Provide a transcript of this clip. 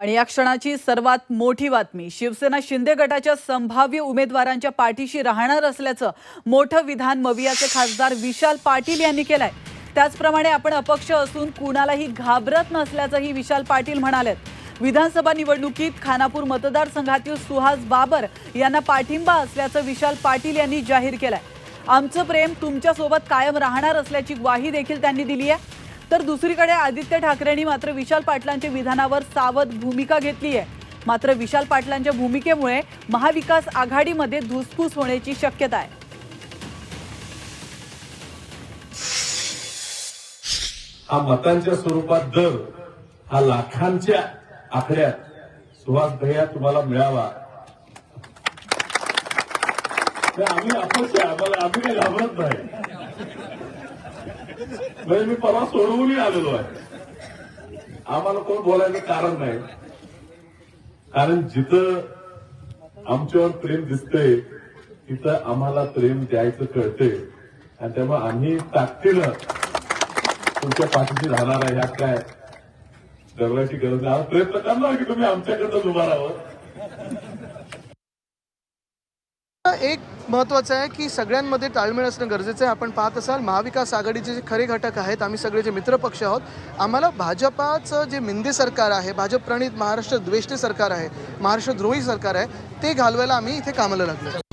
आणि या क्षणाची सर्वात मोठी बातमी शिवसेना शिंदे गटाच्या संभाव्य उमेदवारांच्या पाठीशी राहणार असल्याचं मोठं विधान मवियाचे खासदार विशाल पाटील यांनी केलंय. त्याचप्रमाणे आपण अपक्ष असून कुणालाही घाबरत नसल्याचंही विशाल पाटील म्हणालेत. विधानसभा निवडणुकीत खानापूर मतदारसंघातील सुहास बाबर यांना पाठिंबा असल्याचं विशाल पाटील यांनी जाहीर केलंय. आमचं प्रेम तुमच्यासोबत कायम राहणार असल्याची ग्वाही देखील त्यांनी दिली आहे तर दुसरीकडे आदित्य ठाकरेंनी मात्र विशाल पाटलांच्या विधानावर सावध भूमिका घेतली आहे. मात्र विशाल पाटलांच्या भूमिकेमुळे महाविकास आघाडीमध्ये धुसफूस होण्याची शक्यता आहे. हा मतांच्या स्वरूपात दर हा लाखांच्या आकड्यात सुहास भैया तुम्हाला मिळावा. आम्ही आपण आम्हाला आम्ही काही घाबरत नाही. म्हणजे मी परवा सोडवूनही आलेलो आहे. आम्हाला कोण बोलायचं कारण नाही. कारण जिथं आमच्यावर प्रेम दिसतंय तिथं आम्हाला प्रेम द्यायचं कळतंय. आणि त्यामुळे आम्ही ताकदीनं तुमच्या पाठीशी राहणार आहे. ह्यात काय डरवायची गरज नाही. आम्ही प्रयत्न करणार की तुम्ही आमच्याकडनं उभा राहावं. एक महत्त्वाचं आहे की सगळ्यांमध्ये ताळमेळ असणं गरजेचं आहे. आपण पाहत असाल महाविकास आघाडीचे जे खरे घटक आहेत आम्ही सगळे जे मित्रपक्ष आहोत आम्हाला भाजपाचं जे मिंदे सरकार आहे भाजप प्रणित महाराष्ट्र द्वेष्टे सरकार आहे महाराष्ट्र द्रोही सरकार आहे ते घालवायला आम्ही इथे कामाला लागलो.